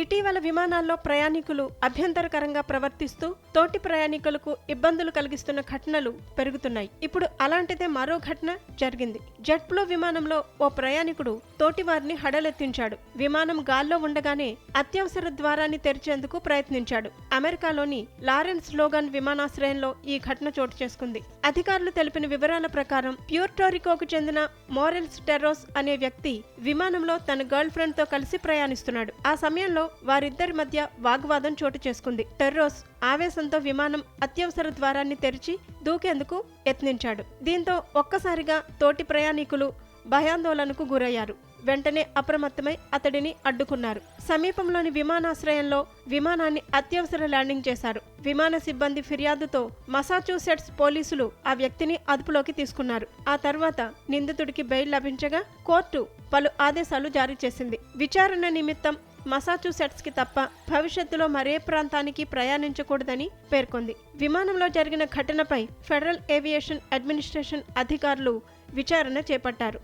ఇటీవల విమానాల్లో ప్రయాణికులు అభ్యంతరకరంగా ప్రవర్తిస్తూ తోటి ప్రయాణికులకు ఇబ్బందులు కలిగిస్తున్న ఘటనలు పెరుగుతున్నాయి. ఇప్పుడు అలాంటిదే మరో ఘటన జరిగింది. జెట్ బ్లూ విమానంలో ఓ ప్రయాణికుడు తోటి వారిని హడలెత్తించాడు. విమానం గాల్లో ఉండగానే అత్యవసర ద్వారాన్ని తెరిచేందుకు ప్రయత్నించాడు. అమెరికాలోని లారెన్స్ లోగన్ విమానాశ్రయంలో ఈ ఘటన చోటు చేసుకుంది. అధికారులు తెలిపిన వివరాల ప్రకారం ప్యూర్టోరికోకు చెందిన మోరెల్స్ టెర్రోస్ అనే వ్యక్తి విమానంలో తన గర్ల్ ఫ్రెండ్తో కలిసి ప్రయాణిస్తున్నాడు. ఆ సమయంలో వారిద్దరి మధ్య వాగ్వాదం చోటు చేసుకుంది. టెర్రోస్ ఆవేశంతో విమానం అత్యవసర ద్వారాన్ని తెరిచి దూకేందుకు యత్నించాడు. దీంతో ఒక్కసారిగా తోటి ప్రయాణికులు భయాందోళనకు గురయ్యారు. వెంటనే అప్రమత్తమై అతడిని అడ్డుకున్నారు. సమీపంలోని విమానాశ్రయంలో విమానాన్ని అత్యవసర ల్యాండింగ్ చేశారు. విమాన సిబ్బంది ఫిర్యాదుతో మసాచ్యూసెట్స్ పోలీసులు ఆ వ్యక్తిని అదుపులోకి తీసుకున్నారు. ఆ తర్వాత నిందితుడికి బెయిల్ లభించగా కోర్టు పలు ఆదేశాలు జారీ చేసింది. విచారణ నిమిత్తం మసాచుసెట్స్కి తప్ప భవిష్యత్తులో మరే ప్రాంతానికి ప్రయాణించకూడదని పేర్కొంది. విమానంలో జరిగిన ఘటనపై ఫెడరల్ ఏవియేషన్ అడ్మినిస్ట్రేషన్ అధికారులు విచారణ చేపట్టారు.